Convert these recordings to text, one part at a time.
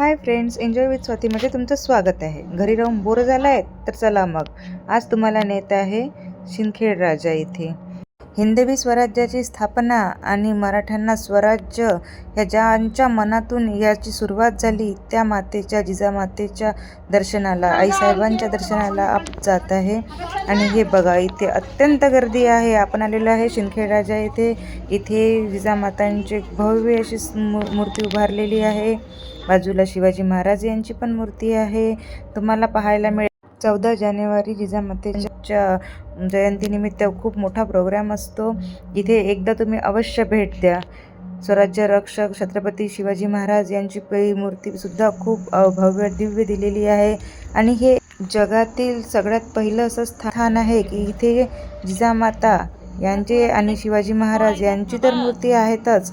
High friends enjoy with स्वातीमध्ये तुमचं स्वागत आहे. घरी राहून बोर झाला आहे तर चला मग. आज तुम्हाला नेत आहे शिंदखेड राजा इथे. हिंदवी स्वराज्याची स्थापना आणि मराठ्यांना स्वराज्य ह्या ज्यांच्या मनातून याची सुरुवात झाली त्या मातेच्या जिजामातेच्या दर्शनाला आईसाहेबांच्या दर्शनाला आप जात आहे. आणि हे बघा इथे अत्यंत गर्दी आहे. आपण आलेलो आहे शिंदखेडराजा येथे. इथे जिजामातांची भव्य अशी मू- मूर्ती उभारलेली आहे. बाजूला शिवाजी महाराज यांची पण मूर्ती आहे. तुम्हाला पाहायला मिळेल चौदा जानेवारी जिजामातेच्या जयंतीनिमित्त खूप मोठा प्रोग्राम असतो. इथे एकदा तुम्ही अवश्य भेट द्या. स्वराज्य रक्षक छत्रपती शिवाजी महाराज यांची मूर्तीसुद्धा खूप भव्य दिव्य दिलेली आहे. आणि हे जगातील सगळ्यात पहिलं असं स्थान आहे की इथे जिजामाता यांचे आणि शिवाजी महाराज यांची तर मूर्ती आहेतच.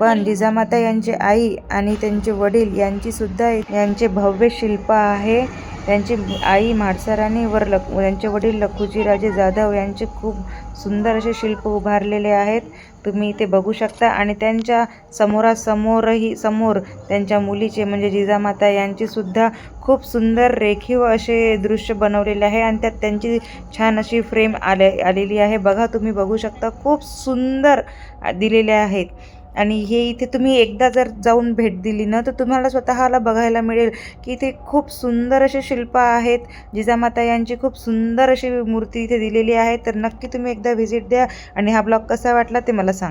पण जिजामाता यांची आई आणि त्यांचे वडील यांची सुद्धा यांचे भव्य शिल्प आहे. त्यांची आई म्हाडसाराणी वर लक यांचे वडील लखुजी राजे जाधव यांचे खूप सुंदर असे शिल्प उभारलेले आहेत. तुम्ही इथे बघू शकता. आणि त्यांच्या समोरासमोरही समोर त्यांच्या मुलीचे म्हणजे जिजामाता यांचीसुद्धा खूप सुंदर रेखीव असे दृश्य बनवलेले आहे. आणि त्यात त्यांची छान अशी फ्रेम आले आलेली आहे. बघा तुम्ही बघू शकता. खूप सुंदर दिलेले आहेत. आणि हे इथे तुम्ही एकदा जर जाऊन भेट दिली ना तर तुम्हाला स्वतःला बघायला मिळेल की इथे खूप सुंदर असे शिल्प आहेत. जिजामाता यांची खूप सुंदर अशी मूर्ती इथे दिलेली आहे. तर नक्की तुम्ही एकदा व्हिजिट द्या आणि हा ब्लॉग कसा वाटला ते मला सांगा.